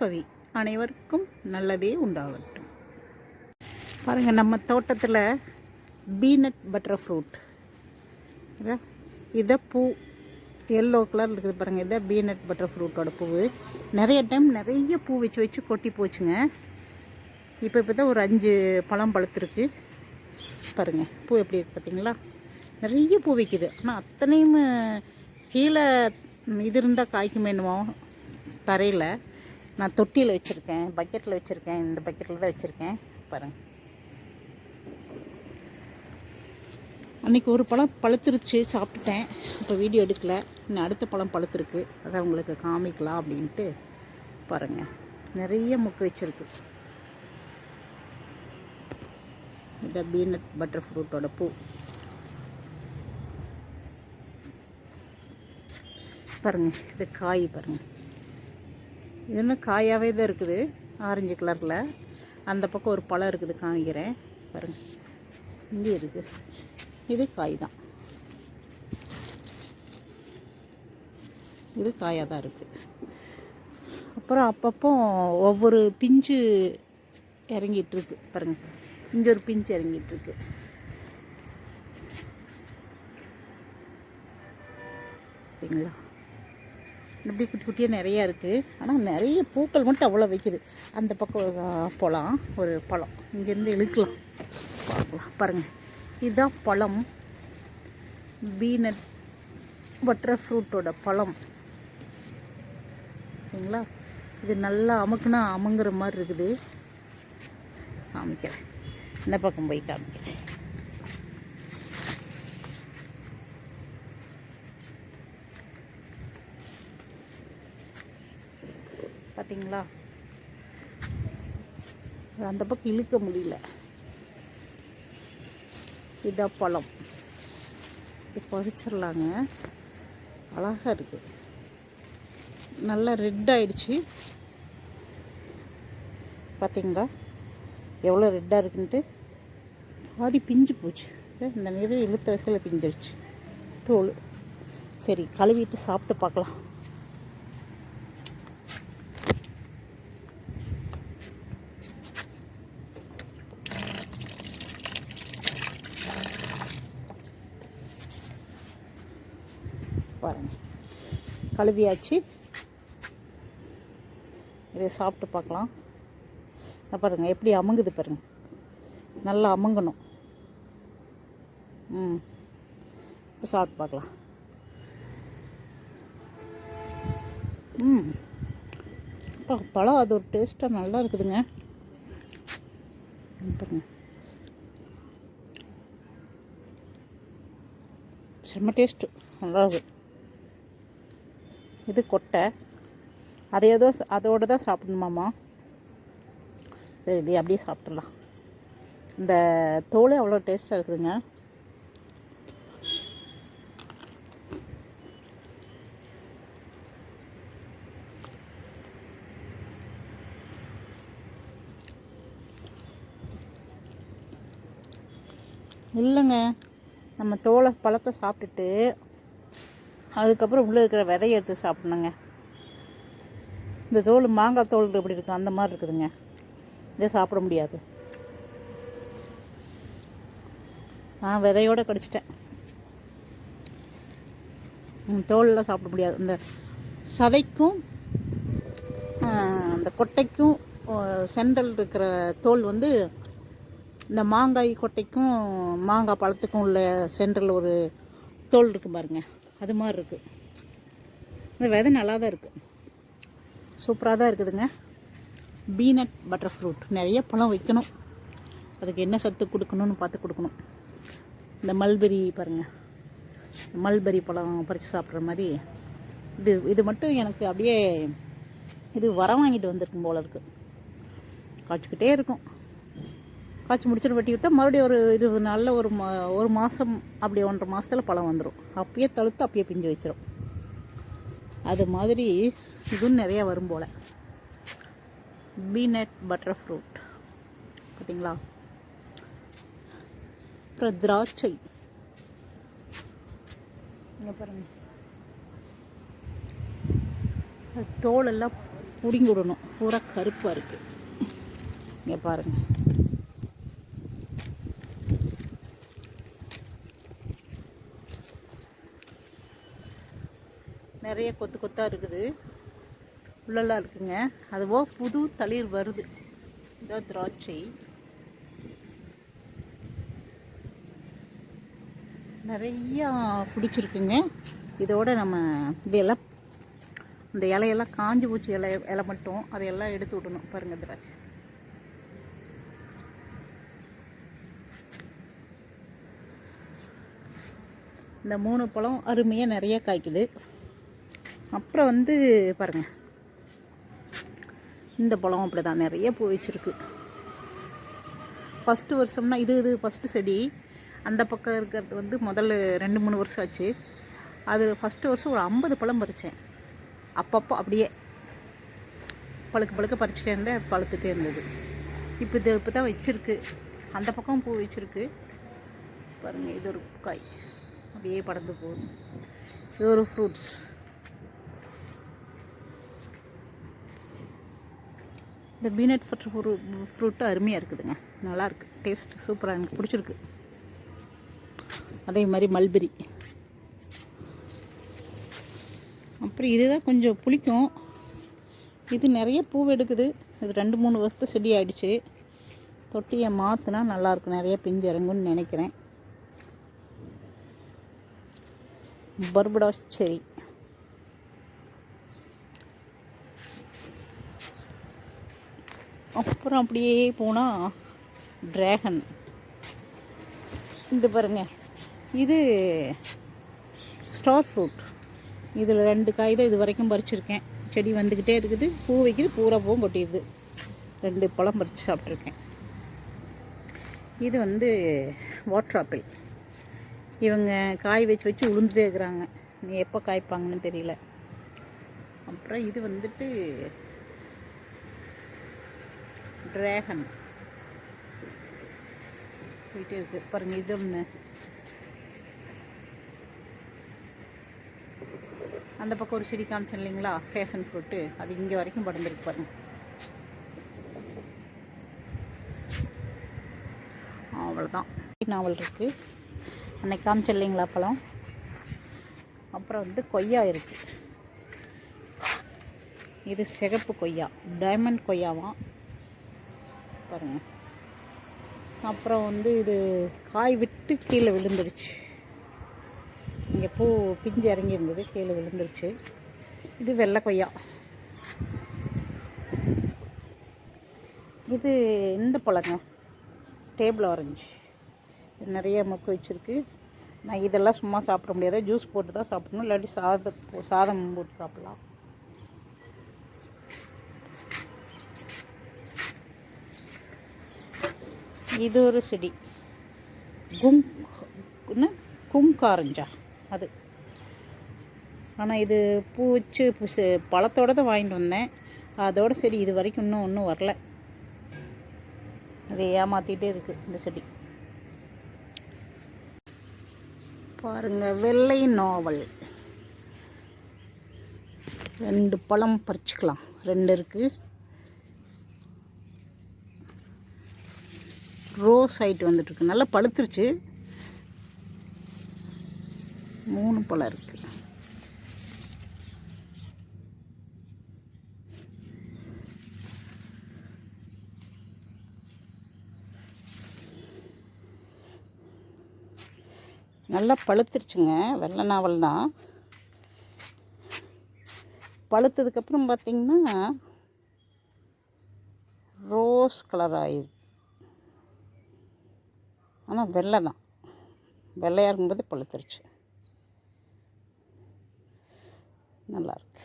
பவி அனைவருக்கும் நல்லதே உண்டாகட்டும். பாருங்கள் நம்ம தோட்டத்தில் பீனட் பட்டர் ஃப்ரூட். இதை பூ எல்லோ கலர் இருக்குது பாருங்கள் இதை பீனட் பட்டர் ஃப்ரூட்டோட பூ நிறைய டைம் நிறைய பூ வச்சு வச்சு கொட்டி போச்சுங்க. இப்போ இப்போ தான் ஒரு அஞ்சு பழம் பழுத்துருக்கு. பாருங்கள் பூ எப்படி இருக்குது பார்த்தீங்களா நிறைய பூ வைக்குது. ஆனால் அத்தனையும் கீழே இது இருந்தால் காய்க்குமே என்னமோ தரையில். நான் தொட்டியில் வச்சுருக்கேன் பக்கெட்டில் வச்சுருக்கேன் இந்த பக்கெட்டில் தான் வச்சுருக்கேன். பாருங்கள் அன்றைக்கி ஒரு பழம் பழுத்துருச்சு சாப்பிட்டுட்டேன். இப்போ வீடியோ எடுக்கலை. இன்னும் அடுத்த பழம் பழுத்துருக்கு. அதை உங்களுக்கு காமிக்கலாம் அப்படின்ட்டு பாருங்கள் நிறைய முக்கு வச்சுருக்கு. இந்த பீனட் பட்டர் ஃப்ரூட்டோட பூ. பாருங்கள் இது காய் பாருங்கள் இன்னும் காயாகவே தான் இருக்குது. ஆரஞ்சு கலரில் அந்த பக்கம் ஒரு பழம் இருக்குது காமிக்கிறேன். பாருங்க. இங்கே இருக்குது இது காய் தான். இது காயாக தான் இருக்குது அப்புறம் அப்பப்போ ஒவ்வொரு பிஞ்சு இறங்கிட்டுருக்கு பாருங்கள் இங்கே ஒரு பிஞ்சு இறங்கிட்டுருக்கு சரிங்களா பார்த்தீங்களா இப்படி குட்டி குட்டியாக நிறையா இருக்குது ஆனால் நிறைய பூக்கள் மட்டும் அவ்வளோ வைக்குது. அந்த பக்கம் பழம் ஒரு பழம். இங்கேருந்து இழுக்கலாம். பார்க்கலாம். பாருங்கள் இதுதான் பழம். பீனட் பட்டர் ஃப்ரூட்டோட பழம். சரிங்களா? இது நல்லா அமுக்குனா அமுங்குற மாதிரி இருக்குது. காமிக்கிறேன். இந்த பக்கம் போய் காமிக்கிறேன். பார்த்தீங்களா அது அந்த பக்கம் இழுக்க முடியல. இதான் பழம். இது பறிச்சிடலாங்க. அழகாக இருக்குது நல்லா ரெட் ஆயிடுச்சு. பார்த்தீங்களா எவ்வளோ ரெட்டாக இருக்குன்ட்டு. பாதி பிஞ்சு போச்சு. இந்த நிறைய இழுத்த வயசில் பிஞ்சிருச்சு. தோல். சரி கழுவிட்டு சாப்பிட்டு பார்க்கலாம் பாருங்க கழுவியாச்சு. இதை சாப்பிட்டு பார்க்கலாம். பாருங்கள் எப்படி அமுங்குது பாருங்க. நல்லா அமுங்கணும். ம். இப்போ சாப்பிட்டு பார்க்கலாம். ம். அப்பா பழம் அது ஒரு டேஸ்ட்டாக நல்லா இருக்குதுங்க. பாருங்க. செம்ம டேஸ்ட்டு. நல்லா இருக்குது இது கொட்டை. அதை ஏதோ அதோடு தான் சாப்பிடணுமாம்மா? சரி இது அப்படியே சாப்பிட்றலாம் இந்த தோல் அவ்வளோ டேஸ்ட்டாக இருக்குதுங்க? இல்லைங்க. நம்ம தோலை பழத்தை சாப்பிட்டுட்டு அதுக்கப்புறம் உள்ளே இருக்கிற விதையை எடுத்து சாப்பிடணுங்க. இந்த தோல் மாங்காய் தோல் எப்படி இருக்குது அந்த மாதிரி இருக்குதுங்க. இதை சாப்பிட முடியாது. நான் விதையோட கடிச்சிட்டேன். தோலெலாம் தோலெல்லாம் சாப்பிட முடியாது. இந்த சதைக்கும் அந்த கொட்டைக்கும் சென்ட்ரல் இருக்கிற தோல் வந்து இந்த மாங்காய் கொட்டைக்கும் மாங்காய் பழத்துக்கும் உள்ள சென்ட்ரல் ஒரு தோல் இருக்கு பாருங்கள் அது மாதிரி இருக்குது இந்த விதை நல்லா தான் இருக்குது சூப்பராக தான் இருக்குதுங்க. Peanut butter fruit. நிறைய பழம் வைக்கணும். அதுக்கு என்ன சத்து கொடுக்கணும்னு பார்த்து கொடுக்கணும். இந்த மல்பெரி பாருங்கள் மல்பெரி பழம் பறித்து சாப்பிட்ற மாதிரி. இது இது மட்டும் எனக்கு அப்படியே இது வரம் வாங்கிட்டு வந்திருக்கும் போல இருக்குது காய்ச்சிக்கிட்டே இருக்கும். காய்ச்சி முடிச்சுட்டு வெட்டி விட்டால் மறுபடியும் ஒரு இருபது நாளில் ஒரு மா ஒரு மாதம் அப்படி ஒன்றரை மாதத்தில் பழம் வந்துடும் அப்பயே தழுத்து அப்பயே பிஞ்சு வச்சிடும் அது மாதிரி இதுவும் நிறையா வரும் போல். பீனட் பட்டர் ஃப்ரூட் பார்த்தீங்களா அப்புறம் திராட்சை. இங்கே பாருங்க. தோலெல்லாம் பிடிங்கி விடணும். பூரா கருப்பாக இருக்குது இங்கே பாருங்கள் நிறைய கொத்து கொத்தாக இருக்குது. உள்ளெல்லாம் இருக்குங்க. அதுவோ புது தளிர் வருது. இந்த திராட்சை. நிறையா பிடிச்சிருக்குங்க. இதோட நம்ம இதெல்லாம் இந்த இலையெல்லாம் காஞ்சி பூச்சி இலை இலை மட்டும். அதையெல்லாம் எடுத்து விடணும். பாருங்கள் திராட்சை. இந்த மூணு பழம் அருமையாக நிறைய காய்க்குது. அப்புறம் வந்து பாருங்கள் இந்த பழம் அப்படி தான் நிறைய பூ வச்சுருக்கு. ஃபஸ்ட்டு வருஷம்னா இது இது ஃபஸ்ட்டு செடி. அந்த பக்கம் இருக்கிறது வந்து முதல்ல ரெண்டு மூணு வருஷம் ஆச்சு. அது ஃபஸ்ட்டு வருஷம் ஒரு ஐம்பது பழம் பறித்தேன் அப்பப்போ அப்படியே பழுக்க பழுக்க பறிச்சுட்டே இருந்தேன் பழுத்துட்டே இருந்தது. இப்போ இது இப்போ தான் வச்சிருக்கு. அந்த பக்கம் பூ வச்சுருக்கு. பாருங்கள் இது ஒரு காய். அப்படியே படந்து போகும் இது ஒரு ஃப்ரூட்ஸ் இந்த பீனட் பட்டர் ஃப்ரூ ஃப்ரூட்டு அருமையாக இருக்குதுங்க. நல்லாயிருக்கு டேஸ்ட் சூப்பராக எனக்கு பிடிச்சிருக்கு. அதே மாதிரி மல்பெரி. அப்புறம் இதுதான் கொஞ்சம் புளிக்கும். இது நிறைய பூ எடுக்குது. இது ரெண்டு மூணு வருஷத்து செடி ஆகிடுச்சு தொட்டியை மாற்றினா நல்லாயிருக்கும் நிறைய பிஞ்சு இறங்கும்னு நினைக்கிறேன். பர்படாஸ் செரி அப்புறம் அப்படியே போனால் ட்ராகன் இது பாருங்க. இது ஸ்டார் ஃப்ரூட் இதில் ரெண்டு காய் தான் இது வரைக்கும் பறிச்சிருக்கேன். செடி வந்துக்கிட்டே இருக்குது. பூ வைக்குது. பூரா பூவும் கொட்டிடுது. ரெண்டு பழம் பறித்து சாப்பிட்ருக்கேன் இது வந்து வாட்டர் ஆப்பிள் இவங்க காய் வச்சு வச்சு உளுந்துட்டே இருக்கிறாங்க. நீ எப்போ காய்ப்பாங்கன்னு தெரியல. அப்புறம் இது வந்துட்டு ட்ராகன் போயிட்டே இருக்கு பாருங்க இது ஒன்று அந்த பக்கம் ஒரு செடி காமிச்சேன் இல்லைங்களா? ஃபேஷன் ஃப்ரூட்டு அது இங்கே வரைக்கும் படர்ந்துருக்கு பாருங்க. அவ்வளோதான் நாவல் இருக்குது அன்னைக்கு காமிச்சேன் இல்லைங்களா பழம் அப்புறம் வந்து கொய்யா இருக்குது இது சிகப்பு கொய்யா. டைமண்ட் கொய்யாவாம் பாருங்கள் அப்புறம் வந்து இது காய் விட்டு கீழே விழுந்துருச்சு. இங்கே பூ பிஞ்சு இறங்கி இருந்தது கீழே விழுந்துருச்சு. இது வெள்ளை கொய்யா. இது இந்த பழங்க. Table orange. நிறைய மொக்கு வச்சுருக்கு. நான் இதெல்லாம் சும்மா சாப்பிட முடியாது. ஜூஸ் போட்டு தான் சாப்பிடணும். இல்லாட்டி சாதம் சாதம் போட்டு சாப்பிட்லாம். இது ஒரு செடி. கும் என்ன? கும்காரஞ்சா. அது. ஆனால் இது பூ வச்சு பழத்தோடு தான் வாங்கிட்டு வந்தேன். அதோட செடி இது வரைக்கும் இன்னும் ஒன்றும் வரல. அது ஏமாற்றிகிட்டே இருக்குது இந்த செடி. பாருங்கள் வெள்ளை நாவல். ரெண்டு பழம் பறிச்சுக்கலாம். ரெண்டு இருக்குது ரோஸ் ஆயிட்டு வந்துட்டுருக்கு. நல்லா பழுத்துருச்சு. மூணு பழம் இருக்குது நல்லா பழுத்துருச்சுங்க. வெள்ளை நாவல் தான். பழுத்ததுக்கப்புறம் பார்த்தீங்கன்னா ரோஸ் கலர் ஆயிடுது ஆனால் வெள்ளை தான். வெள்ளையாக இருக்கும்போது பழுத்துருச்சு. நல்லாயிருக்கு